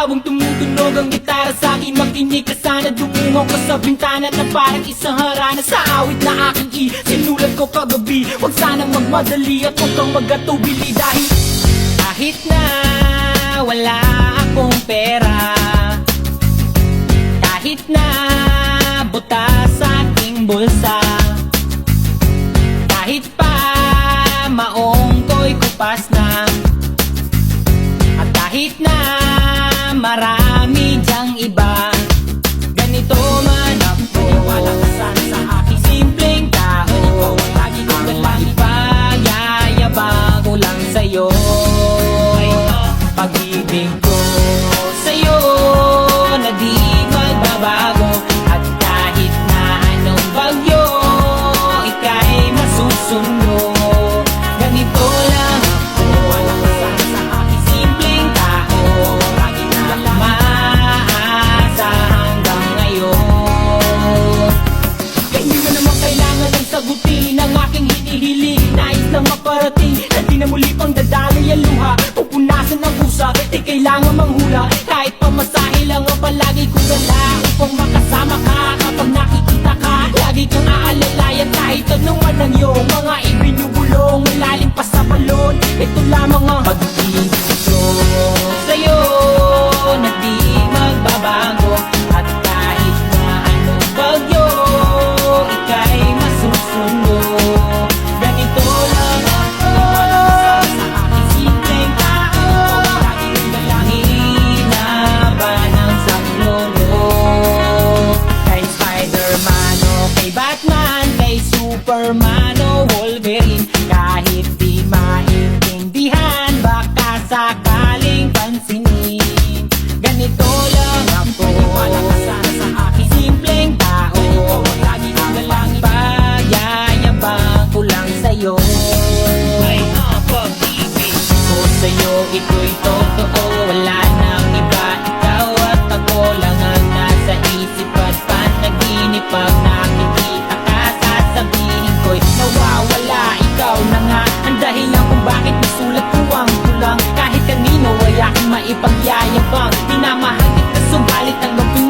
Habang tumutunog ang gitara sa akin Makinig ka sana. Dumungaw ka sa bintana Na parang isang harana. Sa awit na aking i Sinulat ko kagabi Huwag sana magmadali At huwag kang magatubili Dahil kahit na wala akong pera Kahit na marami dyang iba. Ganito man ako Wala ka sana sa aking simpleng tao Ikaw ang lagi kong dalangin Pagayayabang ko lang sa'yo Pag-ibig ko sa'yo Na di magbabago. At kahit na anong bagyo Ika'y masusundo kailangan manghula Kahit pamasahe lang ang palagi kong dala Upang makasama ka Kapag nakikita ka. Lagi kang aalalay At kahit anuman ang iyong Mga ibinubulong Superman o Wolverine. Kahit di maintindihan Baka sakaling pansinin. Ganito lang ako. Wala ka sa aking simpleng tao. Lagi kong dalangin Pagayayabang ko lang sa'yo. Ay, pag-ibig ko sa'yo. Ito'y totoo. Wala Ang dahilan kung bakit nasulat ko ang kulang Kahit kanino ay aking maipagyayabang. Di na mahagit na ang loob